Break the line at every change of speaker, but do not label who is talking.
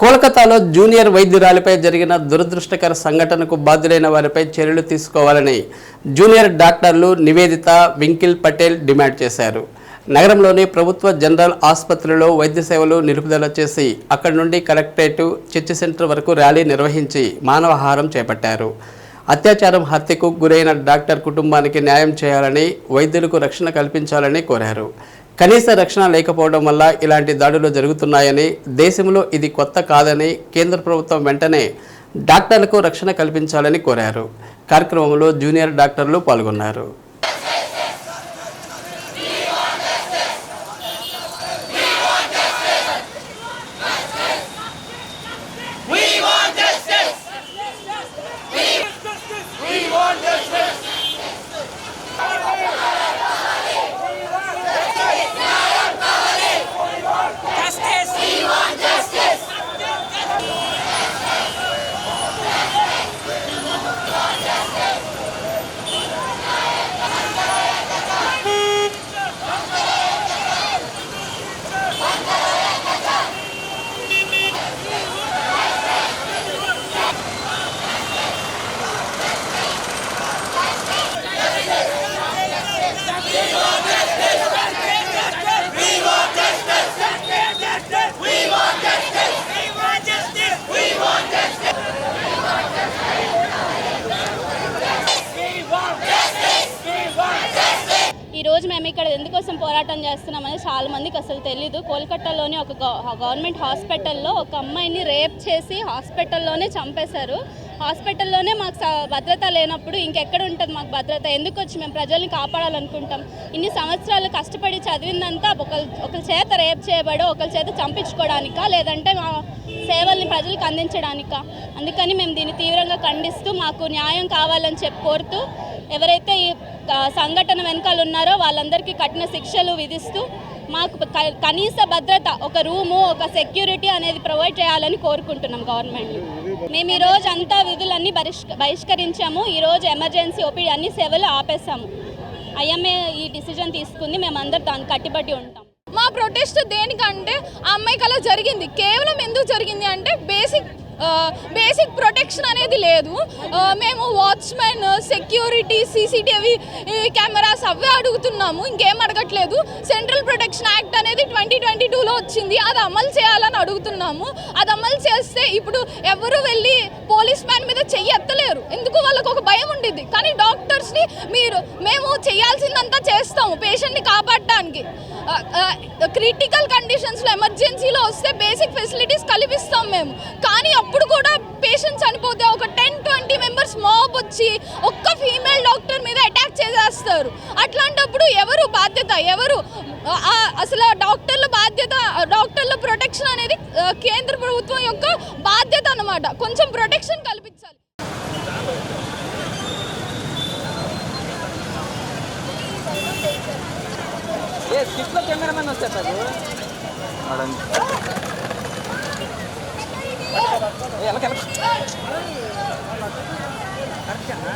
కోల్కతాలో జూనియర్ వైద్యురాలిపై జరిగిన దురదృష్టకర సంఘటనకు బాధ్యులైన వారిపై చర్యలు తీసుకోవాలని జూనియర్ డాక్టర్లు నివేదిత వింకిల్ పటేల్ డిమాండ్ చేశారు. నగరంలోని ప్రభుత్వ జనరల్ ఆసుపత్రిలో వైద్య సేవలు నిలుపుదల చేసి అక్కడి నుండి కలెక్టరేటు చర్చి సెంటర్ వరకు ర్యాలీ నిర్వహించి మానవహారం చేపట్టారు. అత్యాచారం హత్యకు గురైన డాక్టర్ కుటుంబానికి న్యాయం చేయాలని వైద్యులకు రక్షణ కల్పించాలని కోరారు. కనీస రక్షణ లేకపోవడం వల్ల ఇలాంటి దాడులు జరుగుతున్నాయని దేశంలో ఇది కొత్త కాదని కేంద్ర ప్రభుత్వం వెంటనే డాక్టర్లకు రక్షణ కల్పించాలని కోరారు. కార్యక్రమంలో జూనియర్ డాక్టర్లు పాల్గొన్నారు.
ఈరోజు
ఈ రోజు మేము ఇక్కడ ఎందుకోసం పోరాటం చేస్తున్నామని చాలా మందికి అసలు తెలీదు. కోల్కట్టాలోని ఒక గవర్నమెంట్ హాస్పిటల్లో ఒక అమ్మాయిని రేప్ చేసి హాస్పిటల్లోనే చంపేశారు. హాస్పిటల్లోనే మాకు స- భద్రత లేనప్పుడు ఇంకెక్కడ ఉంటుంది మాకు భద్రత? ఎందుకు వచ్చి మేము ప్రజల్ని కాపాడాలనుకుంటాం? ఇన్ని సంవత్సరాలు కష్టపడి చదివిందంతా ఒకరి ఒకరి చేత రేప్ చేయబడో ఒకరి చేత చంపించుకోవడానికా లేదంటే మా సేవల్ని ప్రజలకు అందించడానికా? అందుకని మేము దీన్ని తీవ్రంగా ఖండిస్తూ మాకు న్యాయం కావాలని చెప్పి కోరుతూ ఎవరైతే ఈ సంఘటన వెనకాల ఉన్నారో వాళ్ళందరికీ కఠిన శిక్షలు విధిస్తూ మాకు క- కనీస భద్రత ఒక రూము ఒక సెక్యూరిటీ అనేది ప్రొవైడ్ చేయాలని కోరుకుంటున్నాం గవర్నమెంట్ మేము ఈరోజు అంతా విధులన్నీ బహిష్క బహిష్కరించాము. ఈరోజు ఎమర్జెన్సీ ఓపీడీ అన్ని సేవలు ఆపేసాము ఐఎంఏ ఈ డిసిజన్ తీసుకుంది. మేమందరం దానికి కట్టుబడి ఉంటాం.
మా ప్రొటెస్ట్ దేనికంటే ఆ అమ్మాయికి అలా జరిగింది. కేవలం ఎందుకు జరిగింది అంటే బేసిక్ బేసిక్ ప్రొటెక్షన్ అనేది లేదు. మేము వాచ్మెన్ సెక్యూరిటీ సీసీటీవీ కెమెరాస్ అవే అడుగుతున్నాము. ఇంకేం అడగట్లేదు. సెంట్రల్ ప్రొటెక్షన్ యాక్ట్ అనేది ట్వంటీ ట్వంటీ టూలో వచ్చింది. అడుగుతున్నాము. అది అమలు చేస్తే ఇప్పుడు ఎవరు వెళ్ళి పోలీస్ మ్యాన్ మీద చెయ్యి ఎత్తలేరు. ఎందుకు వాళ్ళకు ఒక భయం ఉండేది కానీ డాక్టర్స్ని మీరు మేము చేయాల్సిందంతా చేస్తాము పేషెంట్ని కాపాడటానికి. క్రిటికల్ కండిషన్స్లో ఎమర్జెన్సీలో వస్తే బేసిక్ ఫెసిలిటీస్ కల్పిస్తాం మేము. కానీ అప్పుడు కూడా పేషెంట్ చనిపోతే ఒక టెన్ ట్వంటీ మెంబర్స్ మాబ్ వచ్చి ఒక్క ఫీమేల్ డాక్టర్ మీద అటాక్ చేసేస్తారు. అట్లాంటప్పుడు ఎవరు బాధ్యత? ఎవరు అసలు డాక్టర్ల బాధ్యత డాక్టర్ల ప్రొటెక్షన్ అనేది కేంద్ర ప్రభుత్వం యొక్క బాధ్యత అన్నమాట. కొంచెం ప్రొటెక్షన్ కల్పించాలి.
కెమెరామెన్ ఎలక. కరెక్టేనా?